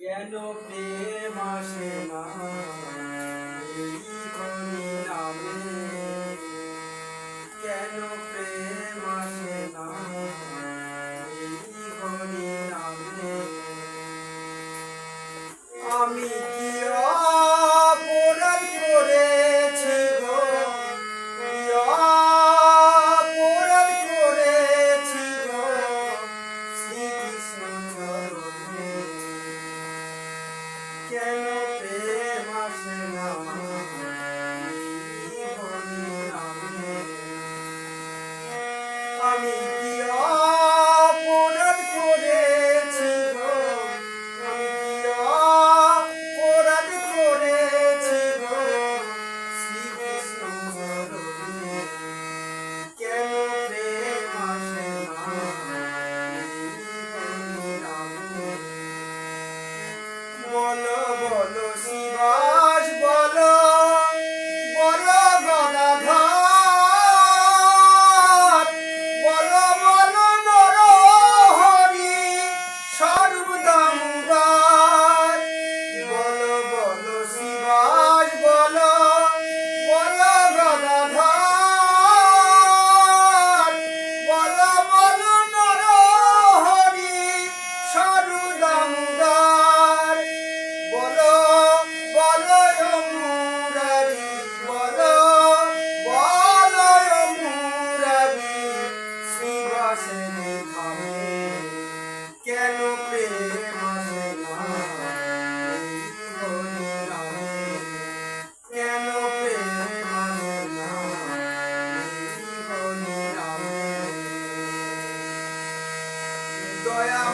কেন প্রেম আসে না কেন কেন প্রেম আসে আমি しま আসে খাবে কেন প্রেম আসে না? কেন প্রেম আসে না? দয়া